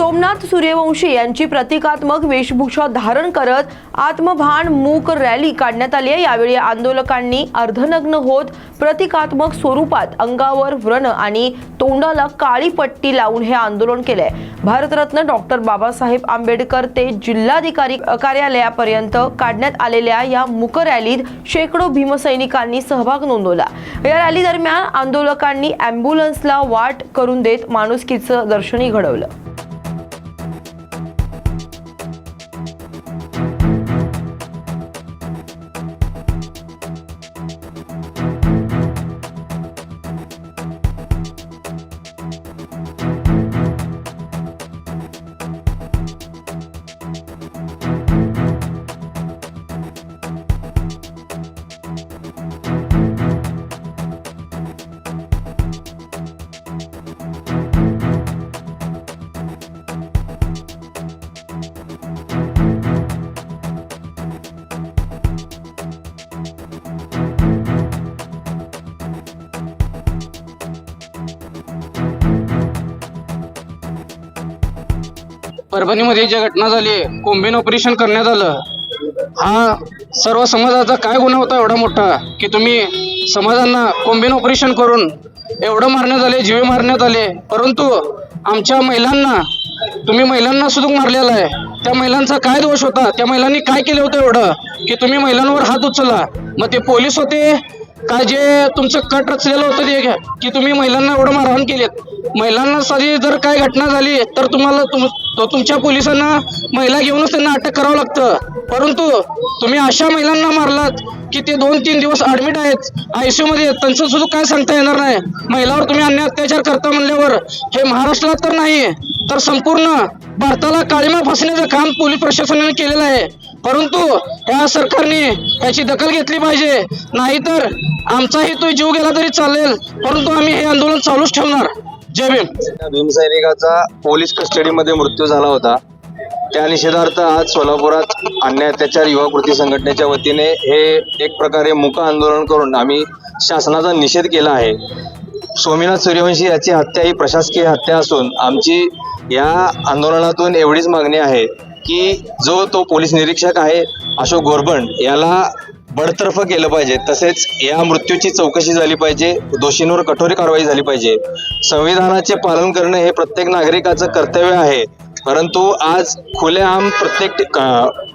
सोमनाथ सूर्यवंशी यांची प्रतिकात्मक वेशभूषा धारण करत आत्मभान मूक रॅली काढण्यात आली आहे. यावेळी आंदोलकांनी अर्धनग्न होत प्रतिकात्मक स्वरूपात अंगावर व्रण आणि तोंडाला काळी पट्टी लावून हे आंदोलन केले भारतरत्न डॉक्टर बाबासाहेब आंबेडकर ते जिल्हाधिकारी कार्यालयापर्यंत काढण्यात आलेल्या या मूक रॅलीत शेकडो भीमसैनिकांनी सहभाग नोंदवला. या रॅली दरम्यान आंदोलकांनी अँब्युलन्सला वाट करून देत माणुसकीचं दर्शनी घडवलं. परभणीमध्ये जी घटना झाली कोंबीन ऑपरेशन करण्यात आलं. हा सर्व समाजाचा काय गुन्हा होता एवढा मोठा? की तुम्ही समाजांना कोंबीन ऑपरेशन करून एवढं मारण्यात आले जीवे मारण्यात आले. परंतु आमच्या महिलांना तुम्ही महिलांना सुद्धा मारलेला आहे. त्या महिलांचा काय दोष होता? त्या महिलांनी काय केलं होतं एवढं? की तुम्ही महिलांवर हात उचलला. मग ते पोलीस होते? काय जे तुमचं कट रचलेलं होतं ते घ्या. की तुम्ही महिलांना एवढं मारहाण केलेत. महिलांना साधी जर काय घटना झाली तर तुम्हाला तुम तो तुमच्या पोलिसांना महिला घेऊनच त्यांना अटक करावं लागतं. परंतु तुम्ही अशा महिलांना मारलात की ते दोन तीन दिवस ऍडमिट आहेत आयसीयू मध्ये आहेत. त्यांचं सुद्धा काय सांगता येणार नाही. महिलावर तुम्ही अन्य अत्याचार करता म्हणल्यावर हे महाराष्ट्रात तर नाही तर संपूर्ण भारताला काळीमा फसण्याचं काम पोलीस प्रशासनाने केलेलं आहे. परंतु या सरकारने याची दखल घेतली पाहिजे. नाहीतर आमचाही तो जीव गेला तरी चालेल. परंतु आम्ही हे आंदोलन चालूच ठेवणार. जय भीम. भीमसैनिकाचा पोलीस कस्टडीमध्ये मृत्यू झाला होता. त्या निषेधार्थ आज सोलापुरात अन्याय अत्याचार युवा कृती संघटनेच्या वतीने हे एक प्रकारे मुक आंदोलन करून आम्ही शासनाचा निषेध केला आहे. स्वामीनाथ सूर्यवंशी याची हत्या ही प्रशासकीय हत्या असून आमची या आंदोलनातून एवढीच मागणी आहे. की जो तो पोलीस निरीक्षक आहे अशोक गोरबंड याला बडतर्फ केलं पाहिजे. तसेच या मृत्यूची चौकशी झाली पाहिजे दोषींवर कठोर कारवाई झाली पाहिजे. संविधानाचे पालन करणे हे प्रत्येक नागरिकाचं कर्तव्य आहे. परंतु आज खुलेआम प्रत्येक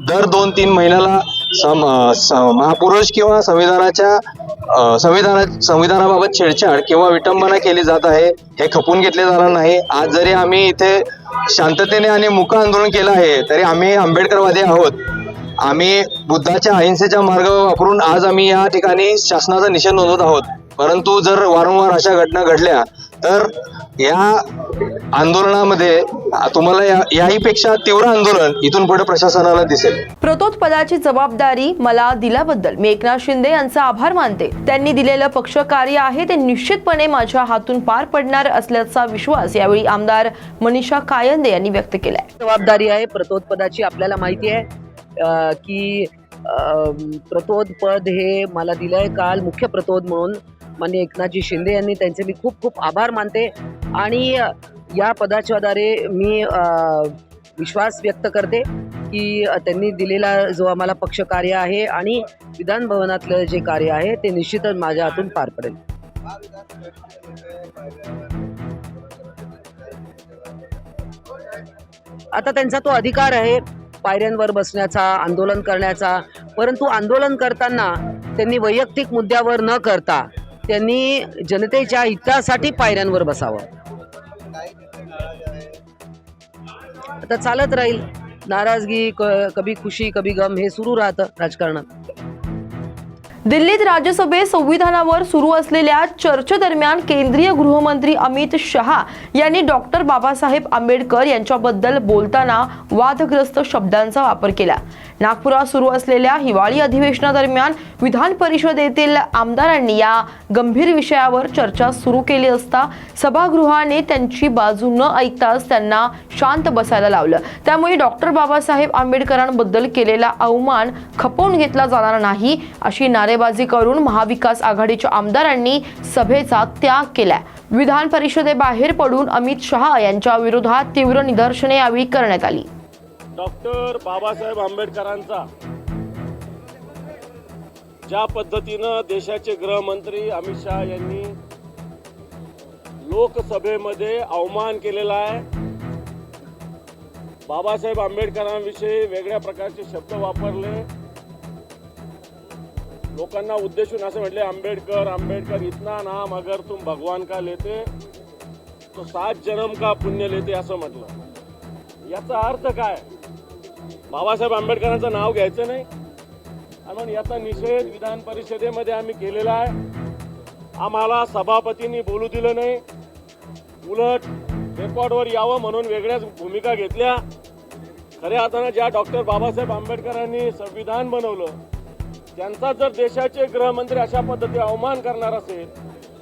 दर दोन तीन महिन्याला सम स- महापुरुष किंवा संविधानाच्या संविधाना संविधानाबाबत छेडछाड किंवा विटंबना केली जात आहे हे खपून घेतले जाणार नाही. आज जरी आम्ही इथे शांततेने आणि मुक आंदोलन केलं आहे तरी आम्ही आंबेडकरवादी आहोत. आम्ही बुद्धाच्या अहिंसेचा मार्ग वापरून आज आम्ही या ठिकाणी शासनाचा निषेध नोंदवत आहोत. परंतु जर वारंवार अशा घटना घडल्या तर या आंदोलनामध्ये तुम्हाला या याहीपेक्षा तीव्र आंदोलन इथून पुढे प्रशासनाला दिसेल. प्रतोद पदाची जबाबदारी मला दिल्याबद्दल मी एकनाथ शिंदे यांचा आभार मानते. त्यांनी दिलेलं पक्षकार्य आहे ते निश्चितपणे माझ्या हातून पार पडणार असल्याचा विश्वास यावेळी आमदार मनीषा कायंदे यांनी व्यक्त केलाय. जबाबदारी आहे प्रतोद पदाची आपल्याला माहिती आहे की प्रतोद पद हे मला दिलं आहे काल मुख्य प्रतोद म्हणून. माननीय एकनाथजी शिंदे यांनी त्यांचे मी खूप खूप आभार मानते. आणि या या पदाच्याद्वारे मी अं, विश्वास व्यक्त करते की त्यांनी दिलेला जो आम्हाला पक्षकार्य आहे आणि विधान भवनातलं जे कार्य आहे ते निश्चितच माझ्या हातून पार पडेल. आता त्यांचा तो अधिकार आहे पायऱ्यांवर बसण्याचा आंदोलन करण्याचा. परंतु आंदोलन करताना त्यांनी वैयक्तिक मुद्द्यावर न करता त्यांनी जनतेच्या हितासाठी पायऱ्यांवर बसावं. आता चालत राहील. नाराजगी क- कभी खुशी कभी गम हे सुरू राहतं राजकारणात. दिल्लीत राज्यसभेत संविधानावर सुरू असलेल्या चर्चेदरम्यान केंद्रीय गृहमंत्री अमित शहा यांनी डॉक्टर बाबासाहेब आंबेडकर यांच्याबद्दल बोलताना वादग्रस्त शब्दांचा वापर केला. नागपुरात सुरू असलेल्या हिवाळी अधिवेशनादरम्यान विधान परिषदेतील आमदारांनी या गंभीर विषयावर चर्चा सुरू केली असता सभागृहाने त्यांची बाजू न ऐकताच त्यांना शांत बसायला लावलं. त्यामुळे डॉक्टर बाबासाहेब आंबेडकरांबद्दल केलेला अवमान खपवून घेतला जाणार नाही अशी नारे नारेबाजी करून महाविकास आघाडीच्या आमदारांनी सभेचा त्याग केलाय. विधान परिषदेबाहेर पडून अमित शहा यांच्या विरोधात तीव्र निदर्शने यावेळी करण्यात आली. डॉक्टर बाबासाहेब आंबेडकरांचा ज्या पद्धतीनं देशाचे गृहमंत्री अमित शहा यांनी लोकसभेमध्ये अवमान केलेला आहे बाबासाहेब आंबेडकरांविषयी वेगळ्या प्रकारचे शब्द वापरले लोकांना उद्देशून असं म्हटले आंबेडकर आंबेडकर इतना नाम अगर तुम भगवान का लेते तो सात जन्म का पुण्य लेते असं म्हटलं. याचा अर्थ काय? बाबासाहेब आंबेडकरांचं नाव घ्यायचं नाही. म्हणून मग याचा निषेध विधान परिषदेमध्ये आम्ही केलेला आहे. आम्हाला सभापतींनी बोलू दिलं नाही. उलट रेकॉर्डवर यावं म्हणून वेगळ्याच भूमिका घेतल्या. खऱ्या अर्थानं ज्या डॉक्टर बाबासाहेब आंबेडकरांनी संविधान बनवलं त्यांचा जर देशाचे गृहमंत्री अशा पद्धतीने अवमान करणार असेल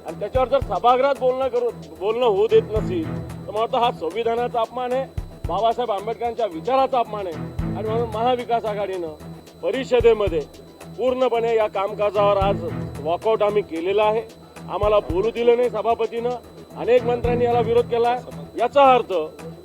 आणि त्याच्यावर जर सभागृहात बोलणं करू बोलणं होऊ देत नसेल तर मला वाटतं हा संविधानाचा अपमान आहे बाबासाहेब आंबेडकरांच्या विचाराचा अपमान आहे. आणि म्हणून महाविकास आघाडीनं परिषदेमध्ये पूर्णपणे या कामकाजावर आज वॉकआउट आम्ही केलेला आहे. आम्हाला बोलू दिलं नाही सभापतीनं. अनेक मंत्र्यांनी याला विरोध केला आहे. याचा अर्थ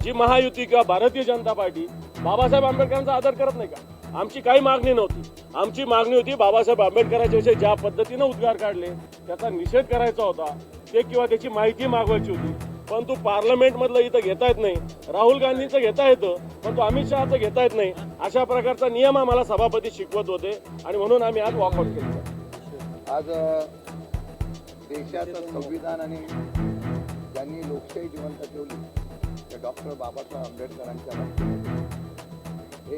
जी महायुती किंवा भारतीय जनता पार्टी बाबासाहेब आंबेडकरांचा आदर करत नाही का? आमची काही मागणी नव्हती. आमची मागणी होती बाबासाहेब आंबेडकरांच्या विषयी ज्या पद्धतीनं उद्गार काढले त्याचा निषेध करायचा होता ते किंवा त्याची माहिती मागवायची होती. परंतु पार्लमेंटमधलं इथं घेता येत नाही राहुल गांधीचं घेता येतं परंतु अमित शहाचं घेता येत नाही अशा प्रकारचा नियम आम्हाला सभापती शिकवत होते आणि म्हणून आम्ही आज वॉकआउट केलं. आज देशाचं संविधान आणि ज्यांनी लोकशाही जिवंत ठेवली त्या डॉक्टर बाबासाहेब आंबेडकरांच्या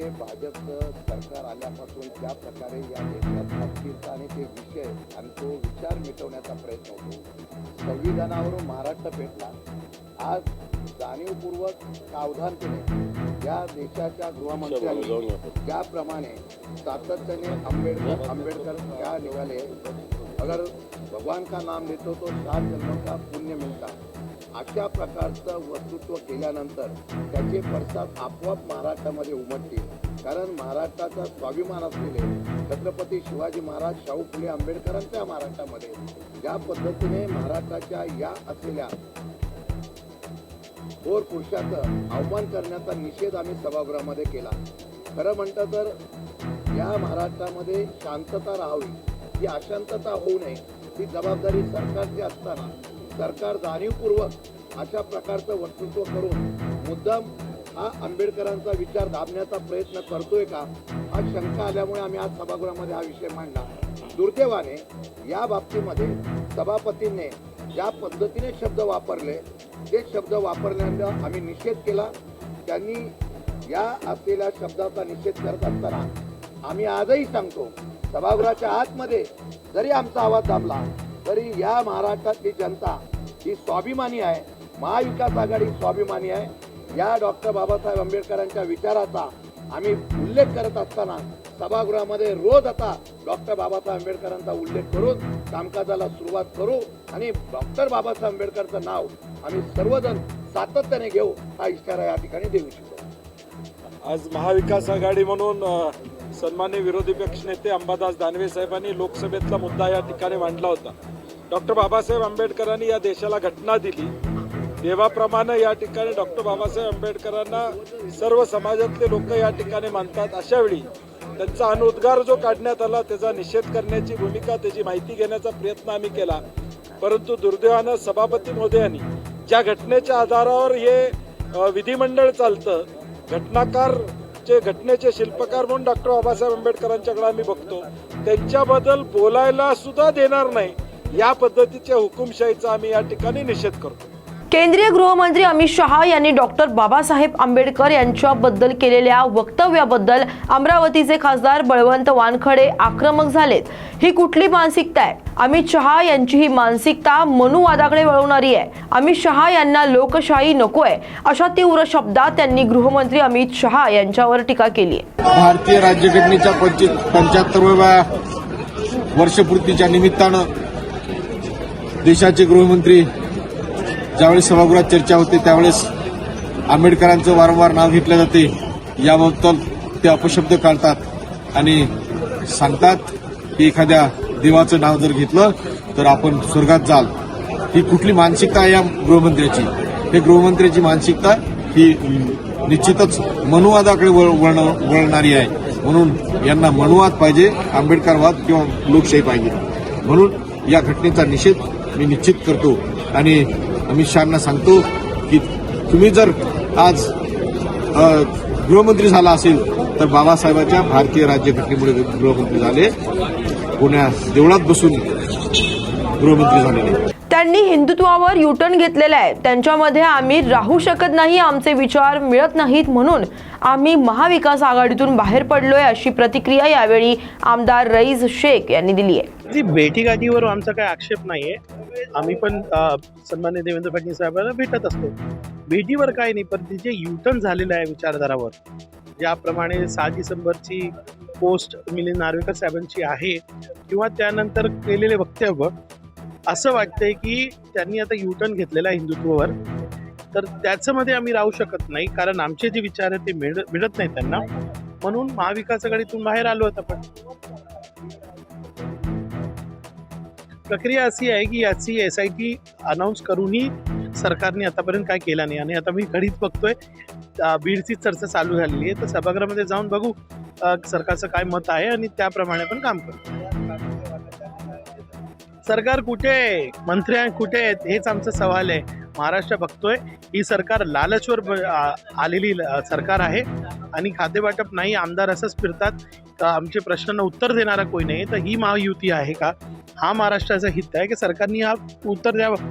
बाबतीमध्ये भाजपचं सरकार आल्यापासून ज्या प्रकारे या देशात अस्थिरता आणि ते विषय आणि तो विचार मिटवण्याचा प्रयत्न होतो. संविधानावरून महाराष्ट्र पेटला. आज जाणीवपूर्वक सावधानतेने या देशाच्या गृहमंत्र्यांनी ज्याप्रमाणे सातत्याने आंबेडकर आंबेडकर क्या निघाले. अगर भगवान का नाम लेतो तो सात जन्म का पुण्य मिळता अशा प्रकारचं वक्तृत्व केल्यानंतर त्याचे पडसाद आपोआप महाराष्ट्रामध्ये उमटतील. कारण महाराष्ट्राचा स्वाभिमान असलेले छत्रपती शिवाजी महाराज शाहू फुले आंबेडकरांच्या महाराष्ट्रामध्ये ज्या पद्धतीने महाराष्ट्राच्या या असलेल्या थोर पुरुषाचं आव्हान करण्याचा निषेध आम्ही सभागृहामध्ये केला. खरं म्हणतं तर या महाराष्ट्रामध्ये शांतता राहावी ही अशांतता होऊ नये ही जबाबदारी सरकारची असताना सरकार जाणीवपूर्वक अशा प्रकारचं वक्तृत्व करून मुद्दाम हा आंबेडकरांचा विचार दाबण्याचा प्रयत्न करतोय का? हा शंका आल्यामुळे आम्ही आज सभागृहामध्ये हा विषय मांडला दुर्दैवाने या बाबतीमध्ये सभापतींनी ज्या पद्धतीने शब्द वापरले ते शब्द वापरण्याचा आम्ही निषेध केला. त्यांनी या असलेल्या शब्दाचा निषेध करत असताना आम्ही आजही सांगतो सभागृहाच्या आतमध्ये जरी आमचा आवाज दाबला तरी या महाराष्ट्रातली जनता ही स्वाभिमानी आहे महाविकास आघाडी स्वाभिमानी आहे या डॉक्टर बाबासाहेब आंबेडकरांच्या विचाराचा आम्ही उल्लेख करत असताना सभागृहामध्ये रोज आता डॉक्टर बाबासाहेब आंबेडकरांचा उल्लेख करून कामकाजाला सुरुवात करू आणि डॉक्टर बाबासाहेब आंबेडकरचं नाव आम्ही सर्वजण सातत्याने घेऊ हा इशारा या ठिकाणी देऊ इच्छितो. आज महाविकास आघाडी म्हणून सन्मान्य विरोधी पक्षनेते अंबादास दानवे साहेबांनी लोकसभेतला मुद्दा या ठिकाणी मांडला होता. डॉक्टर बाबासाहेब आंबेडकरांनी या देशाला घटना दिली. देवाप्रमाणे या ठिकाणी डॉक्टर बाबासाहेब आंबेडकरांना सर्व समाजातले लोक या ठिकाणी मानतात. अशा वेळी त्यांचा अनुद्गार जो काढण्यात आला त्याचा निषेध करण्याची भूमिका त्याची माहिती घेण्याचा प्रयत्न आम्ही केला. परंतु दुर्दैवानं सभापती महोदयांनी ज्या घटनेच्या आधारावर हे विधिमंडळ चालतं घटनाकार चे घटनेचे शिल्पकार म्हणून डॉक्टर बाबासाहेब आंबेडकरांच्याकडे आम्ही बघतो. त्यांच्याबद्दल बोलायला सुद्धा देणार नाही. या पद्धतीच्या हुकुमशाहीचा आम्ही या ठिकाणी निषेध करतो. केंद्रीय गृहमंत्री अमित शहा यांनी डॉक्टर बाबासाहेब आंबेडकर यांच्याबद्दल केलेल्या वक्तव्याबद्दल अमरावतीचे खासदार बळवंत वानखडे आक्रमक झालेत. ही कुठली मानसिकता आहे? अमित शहा यांची ही मानसिकता मनुवादाकडे वळवणारी आहे. अमित शहा यांना लोकशाही नकोय अशा तीव्र शब्दात त्यांनी गृहमंत्री अमित शहा यांच्यावर टीका केली आहे. भारतीय राज्यघटनेच्या पंच्याहत्तरव्या वर्षपूर्तीच्या निमित्तानं देशाचे गृहमंत्री ज्यावेळेस सभागृहात चर्चा होते त्यावेळेस आंबेडकरांचं वारंवार नाव घेतलं जाते याबद्दल ते अपशब्द काढतात आणि सांगतात की एखाद्या देवाचं नाव जर घेतलं तर आपण स्वर्गात जाल. ही कुठली मानसिकता आहे या गृहमंत्र्याची? हे गृहमंत्र्याची मानसिकता ही निश्चितच मनुवादाकडे वळ- वळण- वळणारी आहे. म्हणून यांना मनुवाद पाहिजे आंबेडकरवाद किंवा लोकशाही पाहिजे. म्हणून या घटनेचा निषेध मी निश्चित करतो. आणि अमित शहाना सांगतो की तुम्ही जर आज गृहमंत्री झाला असेल तर बाबासाहेबांच्या भारतीय राज्यघटनेमुळे गृहमंत्री झाले. पुण्या देवळात बसून गृहमंत्री झालेले त्यांनी हिंदुत्वावर युटर्न घेतलेला आहे. त्यांच्यामध्ये आम्ही राहू शकत नाही आमचे विचार मिळत नाहीत म्हणून आम्ही महाविकास आघाडीतून बाहेर पडलोय अशी प्रतिक्रिया यावेळी आमदार रईस शेख यांनी दिली आहे. जी भेटीगाठीवर आमचा काही आक्षेप नाहीये. आम्ही पण अ, सन्मान्य देवेंद्र फडणवीस साहेबांना भेटत असतो. भेटीवर काही नाही पण तिचे युटर्न झालेलं आहे विचारधारावर ज्याप्रमाणे सहा डिसेंबरची पोस्ट मिलिंद नार्वेकर साहेबांची आहे किंवा त्यानंतर केलेले वक्तव्य असं वाटतंय की त्यांनी आता युटर्न घेतलेला आहे हिंदुत्वावर तर त्याच्यामध्ये आम्ही राहू शकत नाही कारण आमचे जे विचार आहेत ते मिळ मिळत नाहीत त्यांना. म्हणून महाविकास आघाडीतून बाहेर आलो होतो आपण. प्रक्रिया अशी आहे की याची एस आय टी अनाऊन्स करूनही सरकारने आतापर्यंत काय केलं नाही. आणि आता मी घडीत बघतोय बीडची चर्चा चालू झालेली आहे. तर सभागृहामध्ये जाऊन बघू सरकारचं काय मत आहे आणि त्याप्रमाणे पण काम करू. सरकार कुठे? आहे मंत्री कुठे आहेत? हेच आमचा सवाल आहे. महाराष्ट्र बघतोय. ही सरकार लालचवर आलेली सरकार आहे. आणि खातेवाटप नाही आमदार असंच फिरतात. आमचे प्रश्नांना उत्तर देणारा कोणी नाही तर ही महायुती आहे का? हा महाराष्ट्राचा हित आहे की सरकारने हा उत्तर द्यावं?